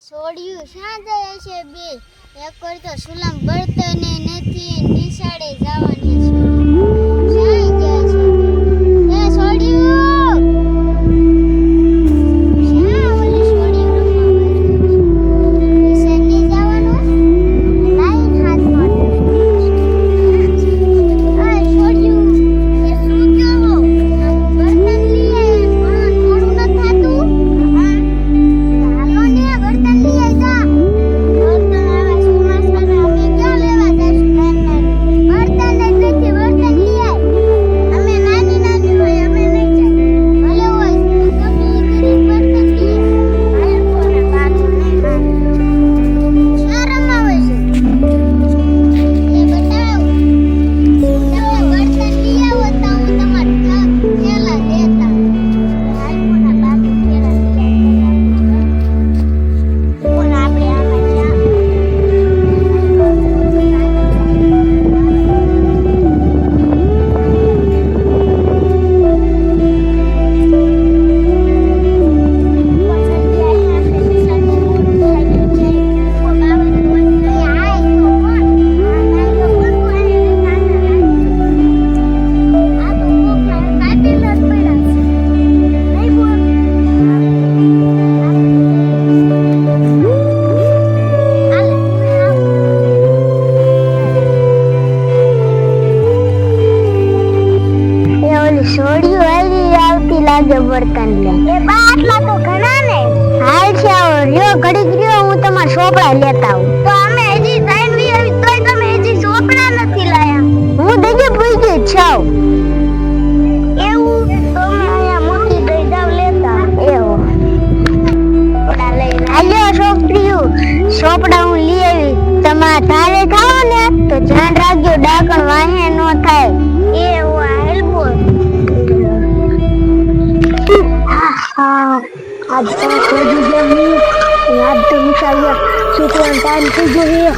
છોડ્યું જાય છે બે. એક તો સુલમ બળતને નથી નિશાળે જવાની. છોડ્યું આવી આવતી લાગે બળતન લે એ બાટલા તો ઘણા ને હાલ છે આવો રહ્યો ઘડીક હું તમાર સોપડા લેતા આવું. તો અમે હજી ત્રણ વી આવી તોય તમે હજી સોપડા નથી લાયા. હું દઈએ પૂછી છાવ એવું? તો મેં અહીંયા મૂકી દઈ જાવ લેતા એવું. હાલ્યો છોકરીઓ ચોપડા હું લઈ આવી. તમારા તારે થાવ ને તો ધ્યાન રાખજો ડાકણ આજ તો ખોજી જમી યાદ તો નિકાલ્યા છૂટવાનો ટાઈમ થઈ ગયો છે.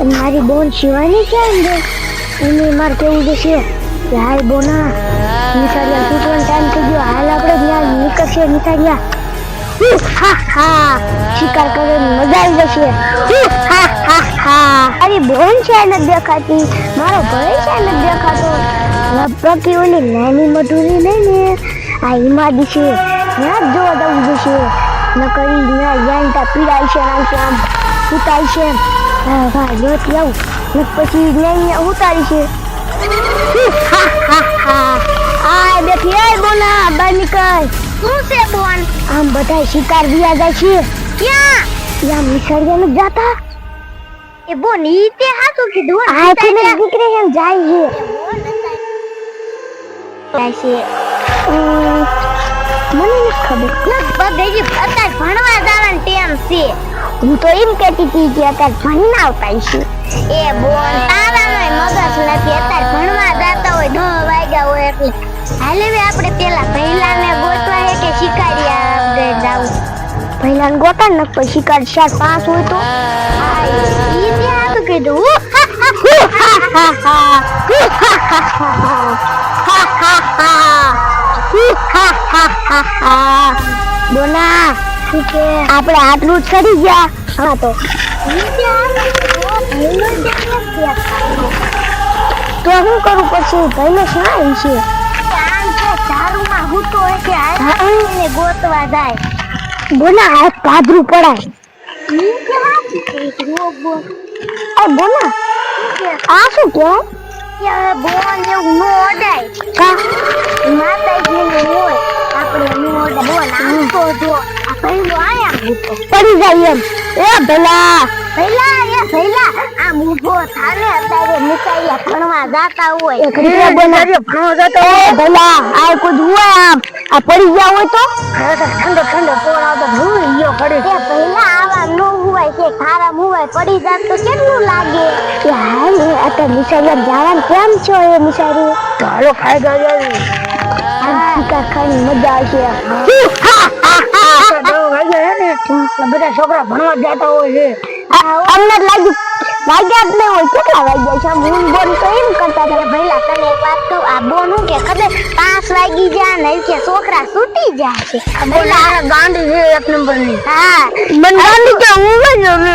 અને મારી બોન શિવાની ક્યાં છે એને મારે કેવું જશે? કે હાય બોના નિકાલ્યા છૂટવાનો ટાઈમ થઈ ગયો. હાલ આપણે ત્યાં નીકળશે નિકાલ્યા હા હા. શિકાર કરીને મજા આવી જશે. હા હા હા. અરે બોન છે નથી દેખાતી. મારો ભાઈ છે નથી દેખાતો. ઓલી નાની મધુરી નહીં ને? આ હિમાદી છે. ત્યાં જ જોવા જવું જશે નકરી ત્યાં જાણતા પીડાય છે આમ છે આમ ઉતારી છે હા હા જોતી આવું ને પછી ત્યાં ઉતારી છે હા હા હા આ બેઠી એ બોના બહાર નીકળ શું છે બોન આમ બધા શિકાર વિયા જાય છે ક્યાં ત્યાં મિસળિયા નથી જાતા એ બોન ઈ તે હાચું કીધું આ તે દીકરી એમ જાય છે જાય છે ઉમ, મને નથી ખબર લગભગ હજી અત્યારે ભણવા જવાનું ટેમ છે હું તો એમ કહેતી હતી કે અત્યારે ભણીને આવતા એ બોલ તારાનો મગજ નથી અત્યારે ભણવા જતા હોય નો વાગ્યા હોય એટલે હાલે હવે આપણે પેલા પહેલાને ગોતવા હે કે શિકારી આપણે જાવું પહેલાને ગોતા ને પછી શિકાર ચાર પાંચ હોય તો હા ઈ તે હા કીધું બોલા આપણે આટલું જ કરી ગયા. હા તો. તો શું કરું પછી? ભાઈને શું છે? ચારુમાં હું. તો કે આને ગોતવા જાય બોલા આ પાદરું પડાય આ બોલા આ શું કહેવાય? બોન એવું નો ઓડાય કા? માતાજી ને હોય આપણે નો ઓડાય બોન આમ જો આ પહેલો આયા. મૂકો પડી જાય એમ. એ ભલા. ભલા એ ભલા. આ મૂકો થાને અત્યારે મુકાયા ભણવા જાતા હોય. એક રીયા બોલા. ભણવા જાતા હોય? ભલા. આ કોઈ હોય આમ. આ પડી ગયા હોય તો? ઠંડો ઠંડો આવતો ભૂલ ગયો પડી. એ આવા નો હોય કે ખારા મુવાય. પડી જાત તો કેટલું લાગે? કે હા ને જવાનું કેમ છો એ નિશાળી ચાલો ખાઈ ગયા ખાવાની મજા આવશે. બધા છોકરા ભણવા જતા હોય છે. અમને લાગ્યું. વાગ્યા જ નહીં હોય કેટલા વાગ્યા છે હું બોન તો એમ કરતા હતા ભઈલા તને એક વાત કહું આ બોન હું કે ખબર પાંચ વાગી જાય ને કે છોકરા સૂતી જાય છે ભઈલા ગાંડી છે એક નંબરની હા મન ગાંડી કે હું જ અમે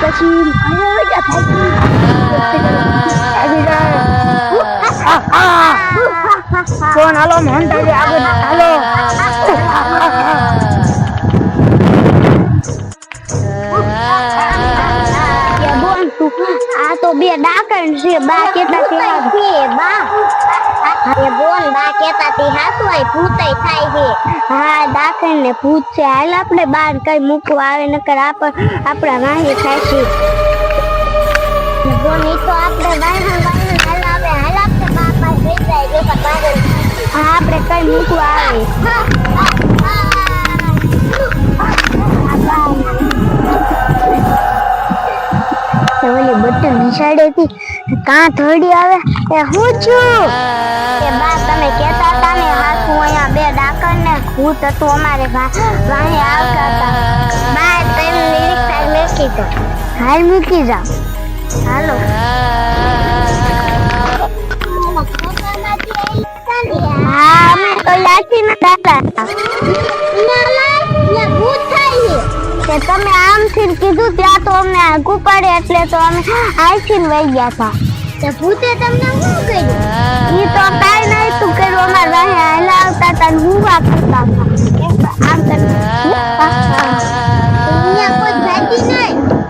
પછી ઘણા બધા થાય ફોન હાલો માનતા છે આગળ હાલો. આ તો બે ડાકણ છે, બા કેતા છે, બા. કેતા આય ભૂતય થાય છે. હા દાખલ ને ભૂત છે. હાલ આપણે બહાર કઈ મૂકવા આવે નકર આપણ આપણા વાહી થાય છે તો આપણે વાહન વાહન હાલ આવે. હાલ આપણે બા પાસે જાય જો કે હા આપણે કઈ મૂકવા આવે. ઓલી બટન નિશાળેથી કાં થોડી આવે? એ હું છું? એ બા તમે કહેતા હતા ને હાથું અહીંયા બે ડાકર ને હું હતું અમારે વાહે આવતા હતા. બા તેમ રિક્ષા મૂકી દો. હાલ મૂકી જાઓ. હાલો. હા. અમે તો લાઠી ના દાદા કે તમે આમથી કીધું ત્યાં તો અમને આગું પડે એટલે તો અમે આઈથી વહી ગયા હતા તો ભૂતે તમને શું કર્યું? ઈ તો કાઈ નહીં તું કર્યું અમાર વાહે હલાવતા હતા ને હુવા કરતા હતા આમ કોઈ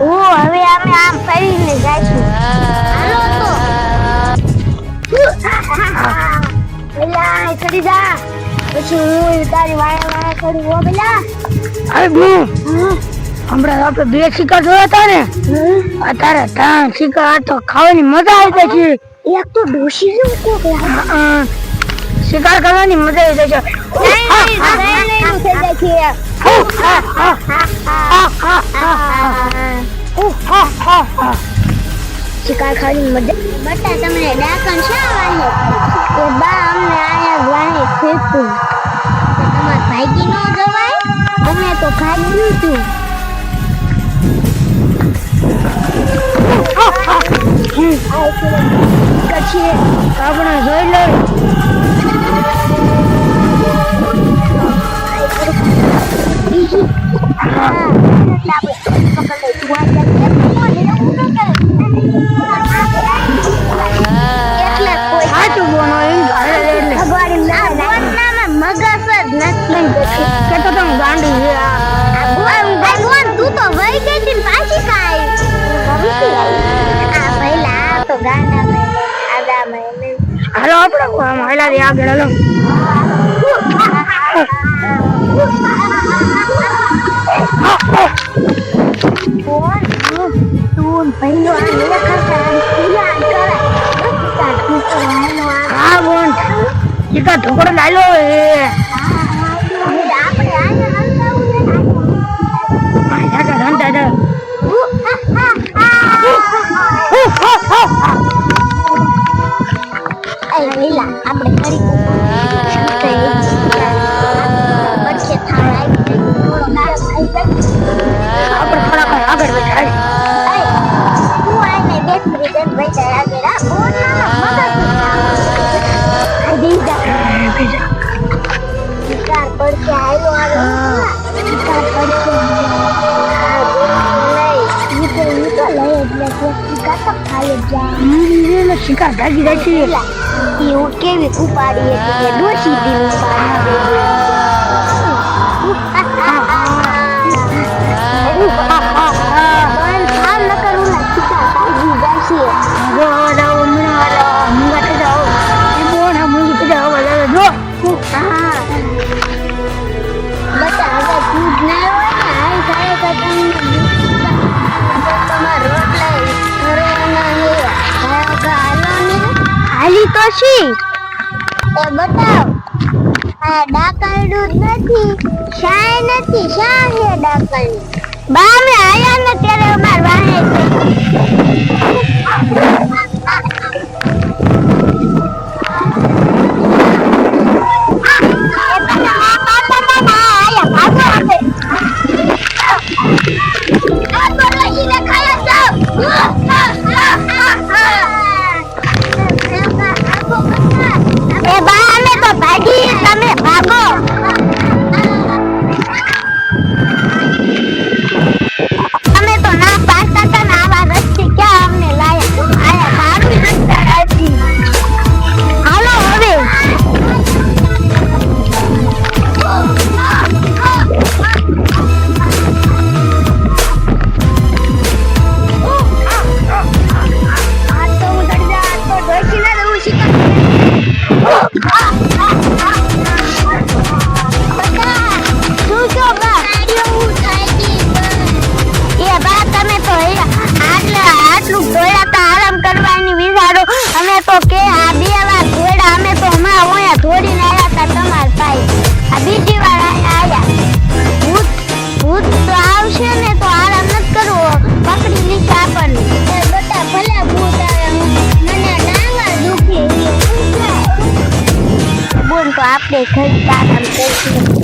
ઓ હવે અમે આમ ફરીને જઈશું હાલો તો. પેલા ચડી જા. પછી હું તારી વાયા વાયા કરું હો અરે હમણાં આપણે બે શિકાર જોયા હતા ને? અત્યારે ત્રણ શિકાર આ તો ખાવાની મજા આવી જાય છે. એક તો ડોશી જેવું કોક શિકાર કરવાની મજા આવી જાય છે. શિકાર ખાવાની મજા બટા તમને ડાકણ શા વાહે એ બા અમને આયા વાહે ફેંકતું તમાર ભાગી નો જવાય, અમે તો ભાગ્યું છું. પછી આપણે જોઈ લો એટલે હાલો આપણે મહિલા થી આગળ હલો હા બોન પહેલો આ શિકાર ભાગી જાય છે પેલા કેવી ઉપાડી હતી કે ડોશી દી ઉપાડી તો એ બતાવ. આ જ નથી. શાય નથી. શા હે ડાકરડું બા અમે આયા ને ત્યારે અમાર વાહે એ આવશે ને તો આરામ નથી કરવો. પકડી લીધા આપણને બેટા ભલે ભૂત આવે મને ડાંગા દુખે બોલ તો આપણે ઘર આરામ કરીશું.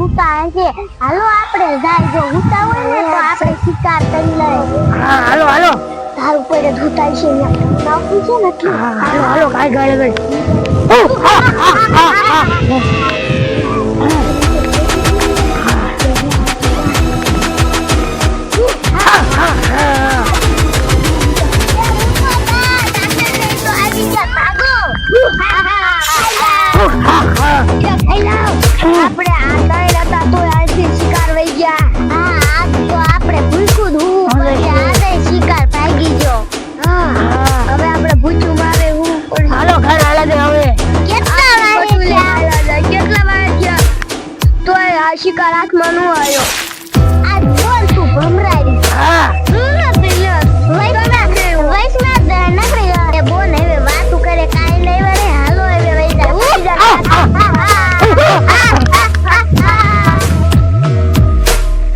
હાલો આપણે જાય જો હુતા હોય ને તો આપણે શિકાર કરી લઈએ. હા હાલો હાલો. તારું પડે ધૂતાય છે નાખું છે ને હાલો હાલો કાઈ ગાળે ગઈ વાગે કેટલા